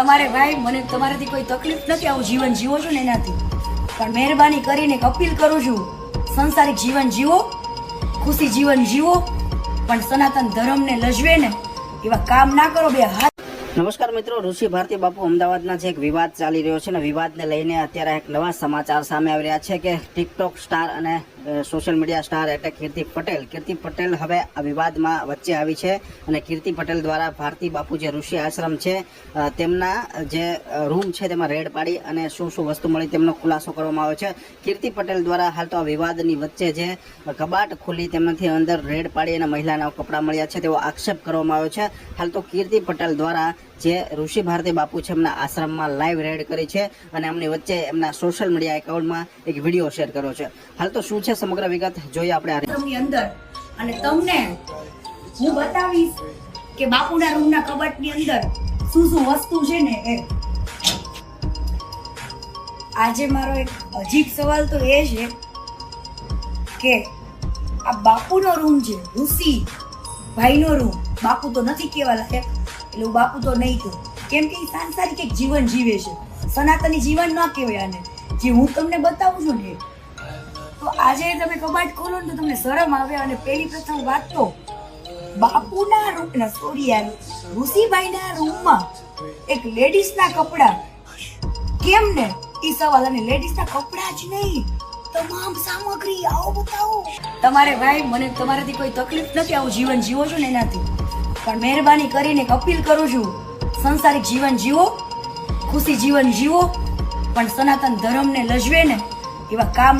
તમારે ભાઈ, મને તમારાથી કોઈ તકલીફ નથી, આવું જીવન જીવો છો ને એનાથી. પણ મહેરબાની કરીને અપીલ કરું છું. સંસારિક જીવન જીવો, ખુશી જીવન જીવો, પણ સનાતન ધર્મને લજવે ને એવા કામ ના કરો, બે હાથ નમસ્કાર મિત્રો, ઋષિ ભારતી બાપુ અમદાવાદના જે એક વિવાદ ચાલી રહ્યો છે ને વિવાદને લઈને અત્યારે એક નવા સમાચાર સામે આવી રહ્યા છે કે ટિકટોક સ્ટાર અને સોશિયલ મીડિયા સ્ટાર એટલે કીર્તિ પટેલ. કીર્તિ પટેલ હવે આ વિવાદમાં વચ્ચે આવી છે અને કીર્તિ પટેલ દ્વારા ભારતી બાપુ જે ઋષિ આશ્રમ છે તેમના જે રૂમ છે તેમાં રેડ પાડી અને શું શું વસ્તુ મળી તેમનો ખુલાસો કરવામાં આવ્યો છે. કીર્તિ પટેલ દ્વારા હાલ તો આ વિવાદની વચ્ચે જે કબાટ ખોલી તેમાંથી અંદર રેડ પાડી અને મહિલાના કપડાં મળ્યા છે તેવો આક્ષેપ કરવામાં આવ્યો છે. હાલ તો કીર્તિ પટેલ દ્વારા જે ઋષિ ભારતી બાપુ છે એમના આશ્રમમાં લાઈવ રેડ કરી છે અને એમની વચ્ચે એમના સોશિયલ મીડિયા એકાઉન્ટમાં એક વીડિયો શેર કર્યો છે. હાલ તો શું છે સમગ્ર વિગત જોઈએ આપણે અંદર. અને તમને હું બતાવીશ કે બાપુના રૂમના કબાટની અંદર શું શું વસ્તુ છે ને એ. આજે મારો એક અજીબ સવાલ તો એ છે કે આ બાપુનો રૂમ છે ઋષિ ભાઈનો રૂમ, બાપુ તો નથી કહેવા લાયક એટલે હું બાપુ તો નહીં કહું. કેમ કે એ સાંસારિક એક જીવન જીવે છે. સનાતની જીવન ન કહેવાય આને. જે હું તમને બતાવું છું ને, તો આજે તમે કબાટ ખોલો ને તો તમને શરમ આવે અને પહેલી પ્રથમ વાત તો બાપુના રૂપના સોરી યાર, ઋષિભાઈના રૂમમાં એક લેડીઝના કપડાં. કેમ ને? એ સવાલ, અને લેડીઝના કપડાં જ નહીં. તમામ સામગ્રી, આવો બતાવો. તમારે ભાઈ, મને તમારાથી કોઈ તકલીફ નથી, આવું જીવન જીવો છો ને એનાથી. પણ મહેરબાની કરીને અપીલ કરું છું. સંસારિક જીવન જીવો, ખુશી જીવન જીવો, પણ સનાતન ધર્મને લજવે ને એવા કામ